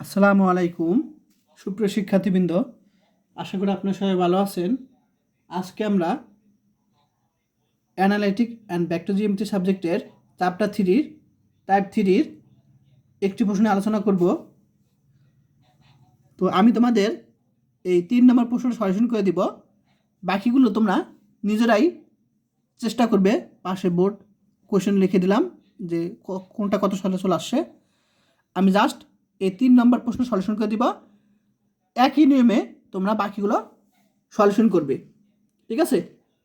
আসসালামু আলাইকুম, সুপ্রিয় শিক্ষার্থীবৃন্দ। আশা করি আপনার সবাই ভালো আছেন। আজকে আমরা অ্যানালাইটিক অ্যান্ড ব্যাকটোজিএমটি সাবজেক্টের চ্যাপ্টার থ্রির টাইপ থ্রির একটি প্রশ্নে আলোচনা করব। তো আমি তোমাদের এই তিন নম্বর প্রশ্নটা সলিউশন করে দিব। বাকিগুলো তোমরা নিজেরাই চেষ্টা করবে। পাশে বোর্ড কোয়েশন লিখে দিলাম যে কোনটা কত সালে চলে আসছে। আমি জাস্ট এই তিন নম্বর প্রশ্ন সলিউশন করে দিব। একই নিয়মে তোমরা বাকিগুলো সলিউশন করবে। ঠিক আছে?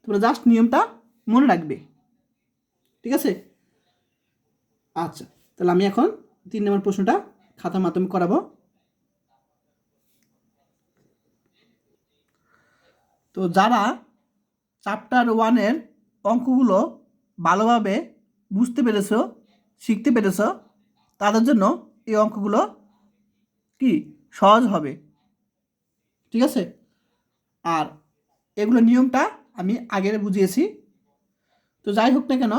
তোমরা জাস্ট নিয়মটা মনে রাখবে। ঠিক আছে? আচ্ছা তাহলে আমি এখন তিন নম্বর প্রশ্নটা খাতার মাধ্যমে করাবো। তো যারা চ্যাপ্টার ওয়ানের অঙ্কগুলো ভালোভাবে বুঝতে পেরেছ, শিখতে পেরেছ, তাদের জন্য এই অঙ্কগুলো কি? সহজ হবে। ঠিক আছে? আর এগুলো নিয়মটা আমি আগের বুঝিয়েছি। তো যাই হোক না কেন,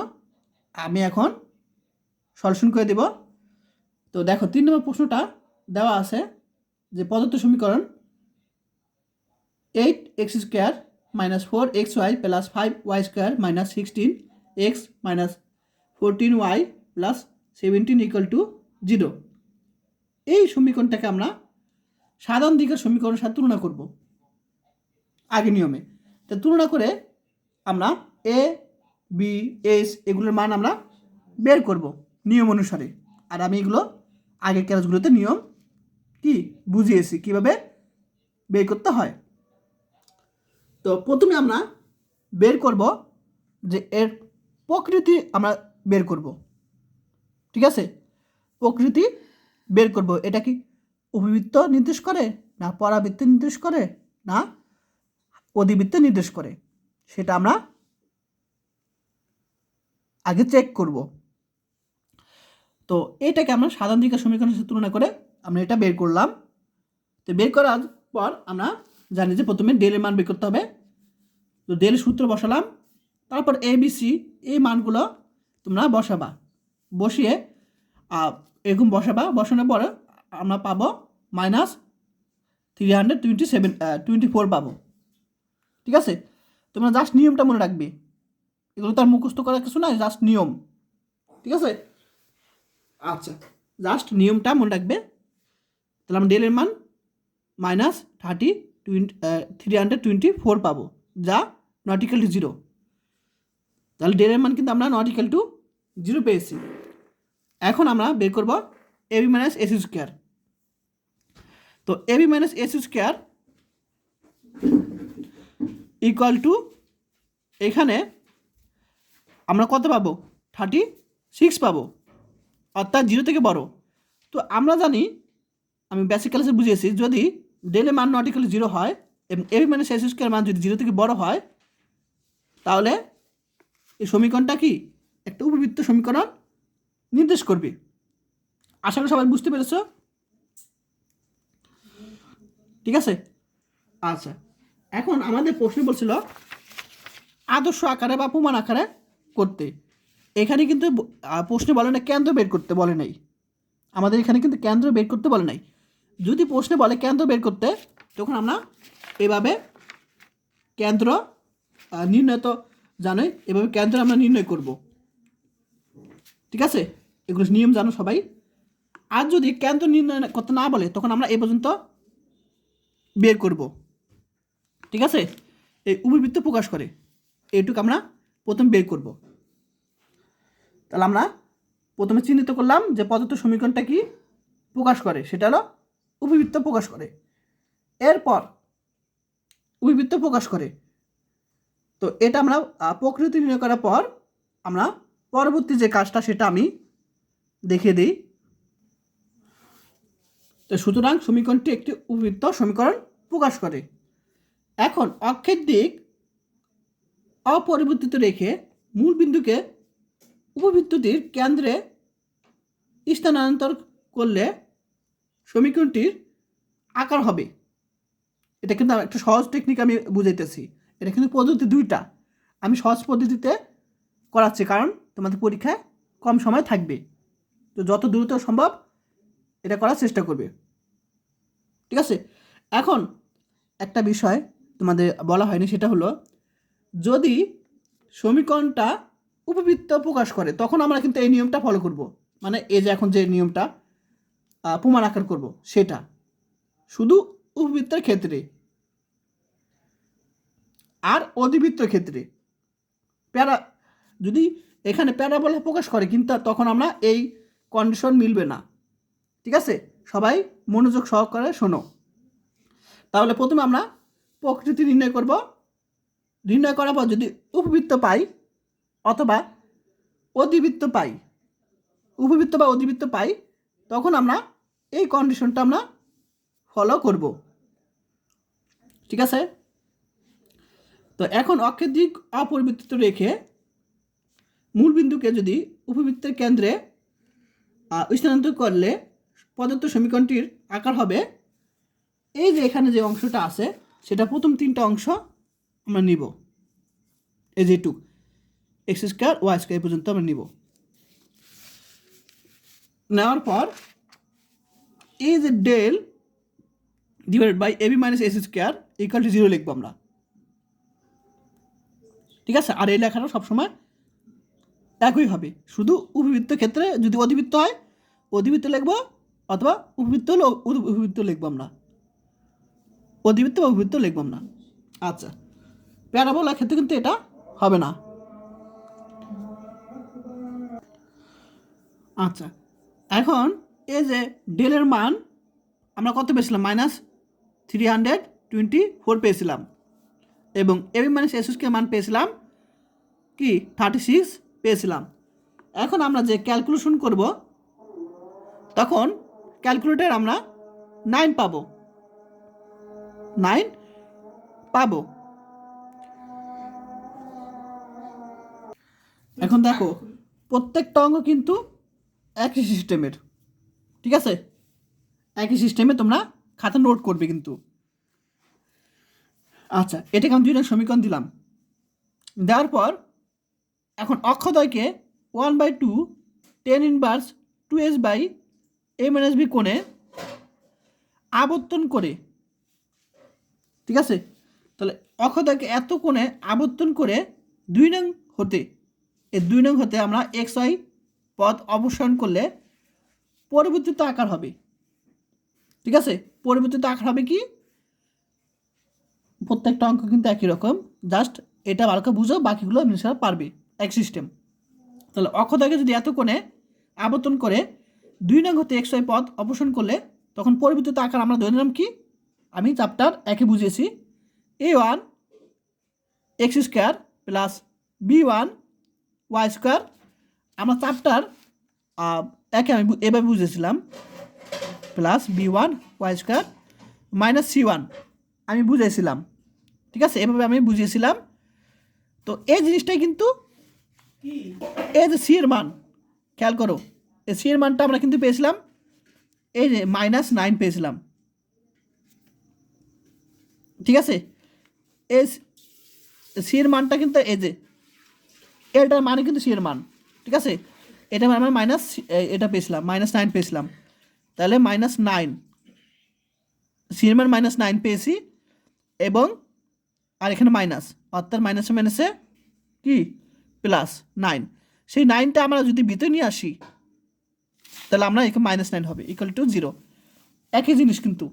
আমি এখন সলিউশন করে দেব। তো দেখো, তিন নম্বর প্রশ্নটা দেওয়া আছে যে পদার্থ সমীকরণ eight x square minus four x y plus five y square minus sixteen x minus fourteen y plus seventeen equal to zero. এই সমীকরণটাকে আমরা সাধারণ দিকের সমীকরণের সাথে তুলনা করব আগে নিয়মে। তো তুলনা করে আমরা এ বি এস এগুলোর মান আমরা বের করব নিয়ম অনুসারে। আর আমি এগুলো আগের ক্লাসগুলোতে নিয়ম কি বুঝিয়েছি, কীভাবে বের করতে হয়। তো প্রথমে আমরা বের করব যে এর প্রকৃতি আমরা বের করব। ঠিক আছে? প্রকৃতি বের করব। এটা কি উপবৃত্ত নির্দেশ করে না পরাবৃত্ত নির্দেশ করে না অধিবৃত্ত নির্দেশ করে? সেটা আমরা আগে চেক করব। তো এটাকে আমরা সাধারণ দিকের সমীকরণের সাথে তুলনা করে আমরা এটা বের করলাম। তো বের করার পর আমরা জানি যে প্রথমে ডেলের মান বের করতে হবে। তো ডেল সূত্র বসালাম। তারপর এ বি সি এই মানগুলো তোমরা বসাবা। বসিয়ে এরকম বসাবা, বসানোর পরে আমরা পাবো minus three hundred twenty seven twenty four পাবো। ঠিক আছে? তোমরা জাস্ট নিয়মটা মনে রাখবে। এগুলো তো আর মুখস্থ করার কিছু নয় জাস্ট নিয়ম। ঠিক আছে? আচ্ছা জাস্ট নিয়মটা মনে রাখবে। তাহলে আমরা ডেলের মান minus thirty twenty three hundred twenty four পাবো। যা নট ইকাল টু জিরো তাহলে ডেলের মান কিন্তু আমরা নট ইকাল টু জিরো পেয়েছি। এখন আমরা বের করব এবি মাইনাস এসি স্কোয়ার তো AB minus AC square equal to এখানে আমরা কত পাবো? থার্টি সিক্স পাবো। অর্থাৎ জিরো থেকে বড়। তো আমরা জানি, আমি বেসিক ক্লাসে বুঝিয়েছি, যদি ডেলে মান নটিক্যালি জিরো হয়, এবং এবি মাইনাস এসি স্কোয়ার মান যদি জিরো থেকে বড় হয়, তাহলে এই সমীকরণটা কি? একটা উপবৃত্ত সমীকরণ। নির্দেশ করবে। আশা করি সবাই বুঝতে পেরেছ? ঠিক আছে? আচ্ছা এখন আমাদের প্রশ্ন বলছিল আদর্শ আকারে বা প্রমাণ আকারে করতে। এখানে কিন্তু প্রশ্নে বলে না কেন্দ্র বের করতে বলে নাই। আমাদের এখানে কিন্তু কেন্দ্র বের করতে বলে নাই। যদি প্রশ্নে বলে কেন্দ্র বের করতে, তখন আমরা এভাবে কেন্দ্র নির্ণয় তো জানোই, এভাবে কেন্দ্র আমরা নির্ণয় করব। ঠিক আছে? এগুলো নিয়ম জানো সবাই। আর যদি কেন্দ্র নির্ণয় করতে না বলে, তখন আমরা এ পর্যন্ত বের করব। ঠিক আছে? এই উপবৃত্ত প্রকাশ করে। এইটুকু আমরা প্রথম বের করব। তাহলে আমরা প্রথমে চিহ্নিত করলাম যে পদার্থ সমীকরণটা কি? প্রকাশ করে। সেটা হলো উপবৃত্ত প্রকাশ করে। এরপর উপবৃত্ত প্রকাশ করে। তো এটা আমরা প্রকৃতি নির্ণয় করার পর আমরা পরবর্তী যে কাজটা, সেটা আমি দেখিয়ে দিই। তো সুতরাং সমীকরণটি একটি উপবৃত্ত সমীকরণ প্রকাশ করে। এখন অক্ষের দিক অপরিবর্তিত রেখে মূল বিন্দুকে উপবৃত্তটির কেন্দ্রে স্থানান্তর করলে সমীকরণটির আকার হবে। এটা কিন্তু একটা সহজ টেকনিক আমি বুঝাইতেছি। এটা কিন্তু পদ্ধতি দুইটা। আমি সহজ পদ্ধতিতে করাচ্ছি, কারণ তোমাদের পরীক্ষায় কম সময় থাকবে। তো যত দ্রুত সম্ভব এটা করার চেষ্টা করবে। ঠিক আছে? এখন একটা বিষয় তোমাদের বলা হয়নি, সেটা হলো যদি সমীকরণটা উপবৃত্ত প্রকাশ করে, তখন আমরা কিন্তু এই নিয়মটা ফলো করব। মানে এই যে এখন যে নিয়মটা প্রমাণ আকার করব, সেটা। শুধু উপবৃত্তের ক্ষেত্রে। আর অধিবৃত্তের ক্ষেত্রে। প্যারা যদি এখানে প্যারাবোলা প্রকাশ করে, কিন্তু তখন আমরা এই কন্ডিশন মিলবে না। ঠিক আছে? সবাই মনোযোগ সহকারে শোনো। তাহলে প্রথমে আমরা প্রকৃতি নির্ণয় করব। নির্ণয় করার পর যদি উপবৃত্ত পাই অথবা অধিবৃত্ত পাই, উপবৃত্ত বা অধিবৃত্ত পাই, তখন আমরা এই কন্ডিশনটা আমরা ফলো করব। ঠিক আছে? তো এখন অক্ষের দিক অপরিবর্তিত রেখে মূল বিন্দুকে যদি উপবৃত্তের কেন্দ্রে স্থানান্তর করলে প্রদত্ত সমীকরণটির আকার হবে এই যে এখানে যে অংশটা আছে, সেটা প্রথম তিনটা অংশ আমরা নিব। এই যে টুক এক্স স্কোয়ার, ওয়াই স্কোয়ার পর্যন্ত আমরা নিব। নেওয়ার পর এই যে del divided by AB minus S square equal to zero লিখব আমরা। ঠিক আছে? আর এই লেখাটা সবসময় একই হবে। শুধু উপবৃত্ত ক্ষেত্রে যদি অধিবৃত্ত হয়, অধিবৃত্ত লিখব অথবা উপবৃত্ত হলে উপবৃত্ত লিখব আমরা। অধিবৃত্ত বা উপবৃত্ত লিখব আমরা। আচ্ছা প্যারাবোলার ক্ষেত্রে কিন্তু এটা হবে না। আচ্ছা এখন এই যে ডেলের মান, আমরা কত পেয়েছিলাম? Minus three hundred twenty four পেয়েছিলাম। এবং এবি মাইনাস এসএসকে মান পেয়েছিলাম কি? থার্টি সিক্স পেয়েছিলাম। এখন আমরা যে ক্যালকুলেশন করব, তখন ক্যালকুলেটর আমরা নাইন পাবো। নাইন পাবো। এখন দেখো, প্রত্যেকটা অঙ্গ কিন্তু একই সিস্টেমের ঠিক আছে? একই সিস্টেমে তোমরা খাতা নোট করবে কিন্তু। আচ্ছা এটাকে আমি দুই নং সমীকরণ দিলাম। দেওয়ার পর এখন অক্ষদয়কে one by two tan inverse two S by A minus B কোণে আবর্তন করে, ঠিক আছে? তাহলে অক্ষদয়কে এত কোণে আবর্তন করে দুই নং হতে, এই দুই নং হতে আমরা এক্স ওয়াই পথ অবসরণ করলে পরিবর্তিত আকার হবে। ঠিক আছে? পরিবর্তিত আকার হবে কি? প্রত্যেকটা অঙ্ক কিন্তু একই রকম। জাস্ট এটা ভালো করে বুঝো, বাকিগুলো নিশ্চয় পারবে। এক সিস্টেম। তাহলে অক্ষতাকে যদি এত কোণে আবর্তন করে দুই নং হতে এক্স পথ অপসারণ করলে তখন পরিবর্তিত আকার আমরা ধরে নিলাম কি? আমি চ্যাপ্টার একে বুঝিয়েছি। A one x square plus B one y square আমরা চ্যাপ্টার একে আমি এভাবে বুঝেছিলাম plus B one y square minus C one আমি বুঝেছিলাম ঠিক আছে? এভাবে আমি বুঝিয়েছিলাম। তো এই জিনিসটাই কিন্তু এই যে সি এর মান, খেয়াল করো, এই সি এর মানটা আমরা কিন্তু পেয়েছিলাম, এই যে মাইনাস নাইন পেয়েছিলাম। ঠিক আছে? এই সি এর মানটা কিন্তু এই যে, এটার মানে কিন্তু সি এর মান, ঠিক আছে? এটা মানে আমরা মাইনাস এটা পেয়েছিলাম মাইনাস নাইন পেয়েছিলাম। তাহলে মাইনাস নাইন সি এর মান মাইনাস নাইন পেয়েছি, এবং, আর এখানে মাইনাস অর্থাৎ মাইনাসে মাইনাসে কি? প্লাস নাইন সেই নাইনটা আমরা যদি ভিতরে নিয়ে আসি, তাহলে আমরা এখানে মাইনাস নাইন হবে ইকুয়াল টু জিরো একই জিনিস কিন্তু।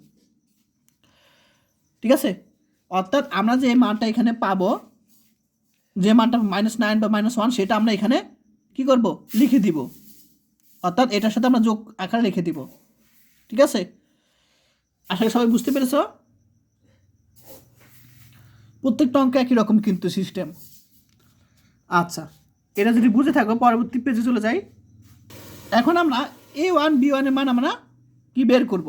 ঠিক আছে? অর্থাৎ আমরা যে মানটা এখানে পাবো, যে মানটা মাইনাস নাইন বা মাইনাস ওয়ান সেটা আমরা এখানে কি করব? লিখে দিব। অর্থাৎ এটার সাথে আমরা যোগ আকারে লিখে দিব। ঠিক আছে? করি সবাই বুঝতে পেরেছ? প্রত্যেকটা অঙ্ক একই রকম কিন্তু সিস্টেম আচ্ছা এটা যদি বুঝে থাকো, পরবর্তী পেজে চলে যাই। এখন আমরা এ ওয়ান বি ওয়ানের মান আমরা কি বের করব?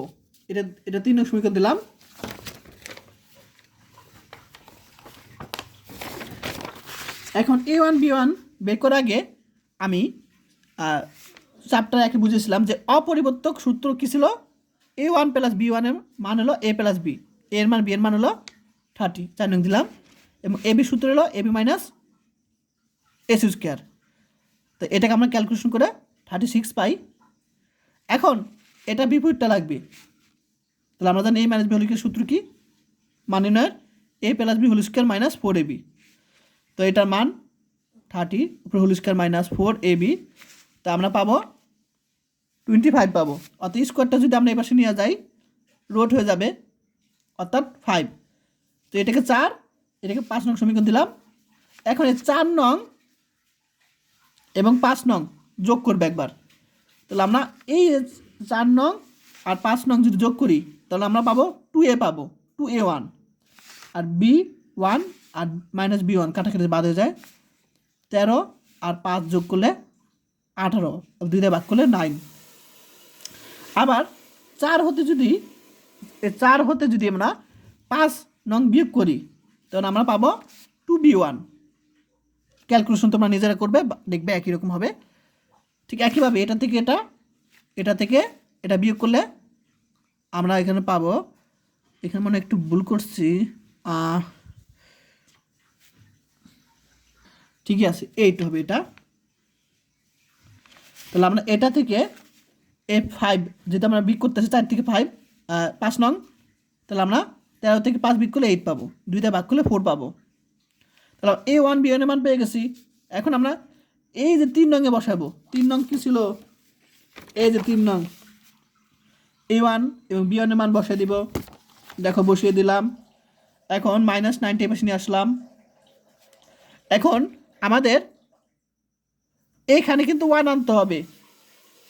এটা এটা তিন সমীকরণ দিলাম। এখন এ ওয়ান বি ওয়ান বের করার আগে আমি চ্যাপ্টার একে বুঝেছিলাম যে অপরিবর্তক সূত্র কী ছিল? এ ওয়ান প্লাস বি ওয়ানের মান হলো এ প্লাস বি এর মান বি এর মান হলো থার্টি চার নং দিলাম। এবং এ বি সূত্র হলো A B minus S square. তো এটাকে আমরা ক্যালকুলেশন করে থার্টি সিক্স পাই। এখন এটা বিপরীতটা লাগবে। তাহলে আমরা জানি এ মাইনাস বি হোল সূত্র কি? মান নির্ণয়ের A plus B whole square minus four A B তো এটার মান থার্টি উপরে whole square minus four A B তা আমরা পাবো টোয়েন্টি ফাইভ পাবো। অর্থাৎ স্কোয়ারটা যদি আমরা এপাশে নিয়ে যাই রোড হয়ে যাবে অর্থাৎ ফাইভ তো এটাকে চার, এটাকে পাঁচ নং সমীকরণ দিলাম। এখন এই চার নং এবং পাঁচ নং যোগ করবে একবার। তাহলে আমরা এই চার নং আর পাঁচ নং যদি যোগ করি, তাহলে আমরা পাবো টু এ পাবো টু এ ওয়ান আর বি ওয়ান আর মাইনাস বি ওয়ান কাটাকাটি বাদ হয়ে যায় তেরো আর পাঁচ যোগ করলে আঠারো দুই দিয়ে ভাগ করলে নাইন আবার চার হতে যদি চার হতে যদি আমরা পাঁচ নং বিয়োগ করি তখন আমরা পাবো টু বি ওয়ান ক্যালকুলেশন তোমরা নিজেরা করবে দেখবে একই রকম হবে। ঠিক একইভাবে এটা থেকে এটা এটা থেকে এটা বিয়োগ করলে আমরা এখানে পাবো, এখানে মনে একটু ভুল করছি ঠিকই আছে এইট হবে এটা। তাহলে আমরা এটা থেকে এ ফাইভ যেটা আমরা বিক করতেছি চার থেকে ফাইভ পাঁচ নং, তাহলে আমরা তেরো থেকে পাঁচ বিক করলে এইট পাবো। দুইটা ভাগ করলে ফোর পাবো। তাহলে এ ওয়ান বি ওয়ানের মান পেয়ে গেছি। এখন আমরা এই যে তিন নঙে বসাবো, তিন নং কী ছিল? এই যে তিন নং এ ওয়ান এবং বি ওয়ানের মান বসিয়ে দিব। দেখো, বসিয়ে দিলাম। এখন মাইনাস নাইনটি পাশে আসলাম। এখন আমাদের এইখানে কিন্তু ওয়ান আনতে হবে।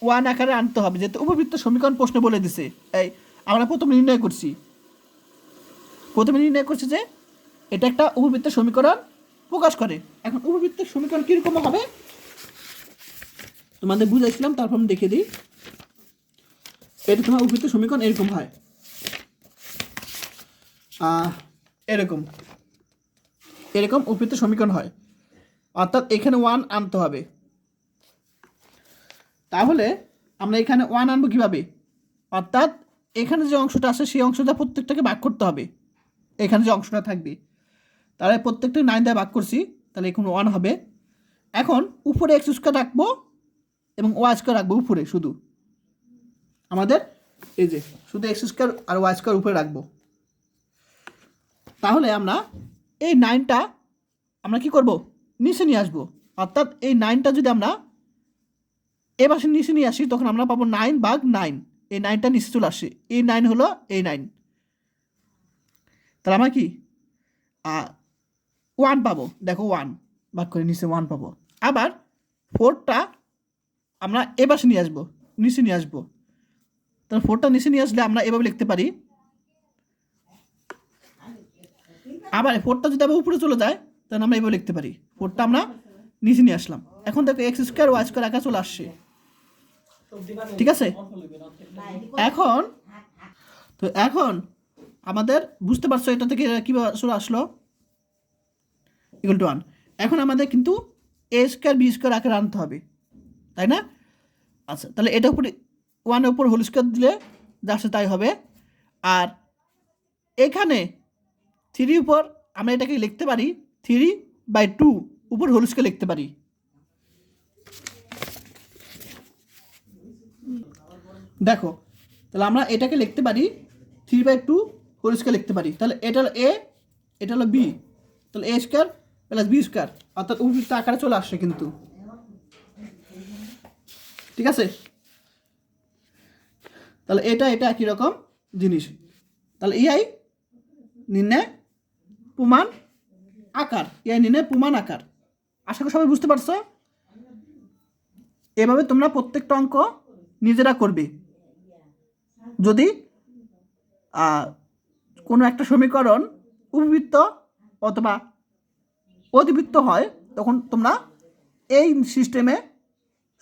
ওয়ান আকারে আনতে হবে, যেহেতু উপবৃত্ত সমীকরণ প্রশ্ন বলে দিছে। এই, আমরা প্রথমে নির্ণয় করছি। প্রথমে নির্ণয় করছি যে এটা একটা উপবৃত্ত সমীকরণ প্রকাশ করে। এখন উপবৃত্ত সমীকরণ কীরকম হবে? তোমাদের বুঝাইছিলাম, তারপর আমি দেখে দিই। এটা তোমার উপবৃত্ত সমীকরণ এরকম হয়। এরকম। এরকম উপবৃত্ত সমীকরণ হয়। অর্থাৎ এখানে ওয়ান আনতে হবে। তাহলে আমরা এখানে ওয়ান আনব কীভাবে? অর্থাৎ এখানে যে অংশটা আছে, সেই অংশটা প্রত্যেকটাকে ভাগ করতে হবে। এখানে যে অংশটা থাকবে। তাহলে প্রত্যেকটা নাইন দিয়ে ভাগ করছি, তাহলে এখন ওয়ান হবে। এখন উপরে এক্স স্কোয়ার রাখব এবং ওয়াই স্কোয়ার রাখব উপরে শুধু। আমাদের এই যে, শুধু এক্স স্কোয়ার আর ওয়াই স্কোয়ার উপরে রাখব। তাহলে আমরা এই নাইনটা আমরা কি করব? নিচে নিয়ে আসব। অর্থাৎ এই নাইনটা যদি আমরা এ পাশে নিচে নিয়ে আসি, তখন আমরা পাবো নাইন বাঘ নাইন এই নাইনটা নিচে চলে আসে। এই নাইন হলো এই নাইন তাহলে আমরা কি? ওয়ান পাবো। দেখো ওয়ান ভাগ করে নিচে ওয়ান পাবো। আবার ফোরটা আমরা এ পাশে নিয়ে আসব, নিচে নিয়ে আসব। তাহলে ফোরটা নিচে নিয়ে আসলে আমরা এভাবে লিখতে পারি। আবার ফোরটা যদি আবার উপরে চলে যায়, তাহলে আমরা এভাবে লিখতে পারি। ফোরটা আমরা নিচে নিয়ে আসলাম। এখন দেখো এক্স স্কোয়ার ওয়াই স্কোয়ার একা চলে আসছে। ঠিক আছে? এখন, তো এখন আমাদের বুঝতে পারছ এটা থেকে কীভাবে আসলো? ইকুয়াল টু ওয়ান এখন আমাদের কিন্তু এ স্কোয়ার বি স্কোয়ার আকারে আনতে হবে, তাই না? আচ্ছা তাহলে এটা উপরে ওয়ানের উপর হোল স্কোয়ার দিলে যা আসে তাই হবে। আর এখানে থ্রি উপর আমরা এটাকে লিখতে পারি থ্রি বাই টু উপর হোল স্কোয়ার লিখতে পারি। দেখো, তাহলে আমরা এটাকে লিখতে পারি three by two whole square লিখতে পারি। তাহলে এটা হলো এ এটা হলো বি তাহলে A square plus B square অর্থাৎ উপযুক্ত আকারে চলে আসছে কিন্তু। ঠিক আছে? তাহলে এটা এটা একই রকম জিনিস। তাহলে ইআই নির্ণয় প্রমাণ আকার। ইআই নির্ণয় প্রমাণ আকার। আশা করি সবাই বুঝতে পারছ? এভাবে তোমরা প্রত্যেকটা অঙ্ক নিজেরা করবে। যদি কোনো একটা সমীকরণ উপবৃত্ত অথবা অতিবৃত্ত হয়, তখন তোমরা এই সিস্টেমে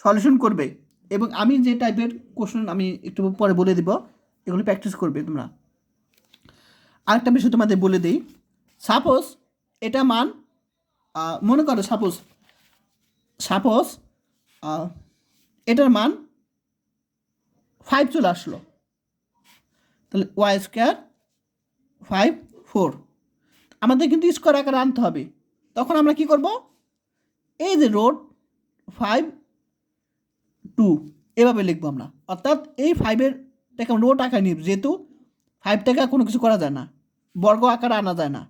সলিউশন করবে। এবং আমি যে টাইপের কোশ্চেন আমি একটু পরে বলে দিব, এগুলো প্র্যাকটিস করবে তোমরা। আরেকটা বিষয় তোমাদের বলে দিই। সাপোজ এটা মান মনে করো সাপোজ সাপোজ এটার মান ফাইভ চলে আসলো। তাহলে ওয়াই স্কোয়ার ফাইভ ফোর আমাদের কিন্তু স্কোয়ার আকারে আনতে হবে। তখন আমরা কি করব? এই যে রোড ফাইভ টু এভাবে লিখব আমরা। অর্থাৎ এই ফাইভের টাকে রোড আকারে নিব, যেহেতু ফাইভ থেকে কোনো কিছু করা যায় না। বর্গ আকারে আনা যায় না।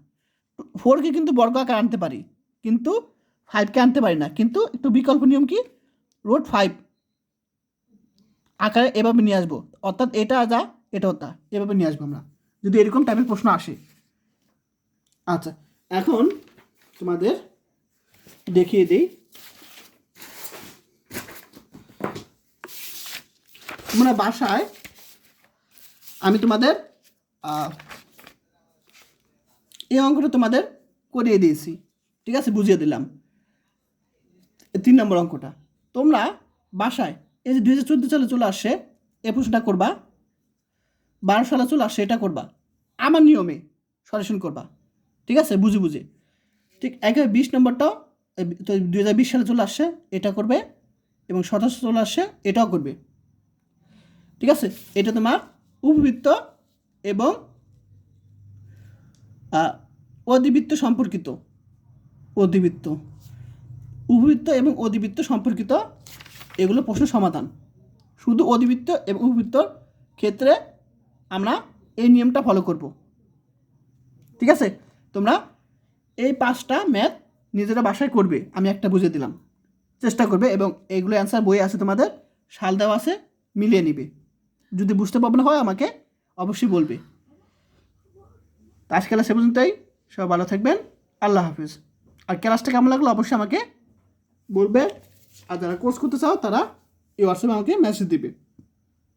ফোরকে কিন্তু বর্গ আকার আনতে পারি, কিন্তু ফাইভকে আনতে পারি না। কিন্তু একটু বিকল্প নিয়ম কি? রোড ফাইভ আকারে এভাবে নিয়ে আসব। অর্থাৎ এটা যা, এটাও তা। এভাবে নিয়ে আসব আমরা। যদি এরকম টাইপের প্রশ্ন আসে। আচ্ছা এখন তোমাদের দেখিয়ে দিই। তোমরা বাসায় আমি তোমাদের এই অঙ্কটা তোমাদের করিয়ে দিয়েছি। ঠিক আছে? বুঝিয়ে দিলাম। তিন নম্বর অঙ্কটা। তোমরা বাসায়, এই যে দুই হাজার চোদ্দ সালে চলে আসছে এ প্রশ্নটা করবা। বারো সালে চলে আসছে এটা করবা। আমার নিয়মে সলিউশন করবা। ঠিক আছে? বুঝে বুঝে। ঠিক একবার বিশ নম্বরটাও তো দুই হাজার বিশ সালে চলে আসছে এটা করবে এবং সতেরোশো চলে আসছে এটাও করবে। ঠিক আছে? এটা তোমার উপবৃত্ত এবং অধিবৃত্ত সম্পর্কিত, অধিবৃত্ত। উপবৃত্ত এবং অধিবৃত্ত সম্পর্কিত এগুলো প্রশ্ন সমাধান। শুধু অধিবৃত্ত এবং উপবৃত্তর ক্ষেত্রে আমরা এই নিয়মটা ফলো করব। ঠিক আছে? তোমরা এই পাঁচটা ম্যাথ নিজেরা বাসায় করবে, আমি একটা বুঝে দিলাম। চেষ্টা করবে এবং এইগুলো অ্যান্সার বই আছে তোমাদের, সাল দেওয়া আছে, মিলিয়ে নিবে। যদি বুঝতে পারবে না হয় আমাকে অবশ্যই বলবে। তো আজকে ক্লাস এ পর্যন্তই, সবাই ভালো থাকবেন, আল্লাহ হাফিজ। আর ক্লাসটা কেমন লাগল অবশ্যই আমাকে বলবে, আর যারা কোর্স করতে চাও তারা এই হোয়াটসঅ্যাপে আমাকে মেসেজ দিবে।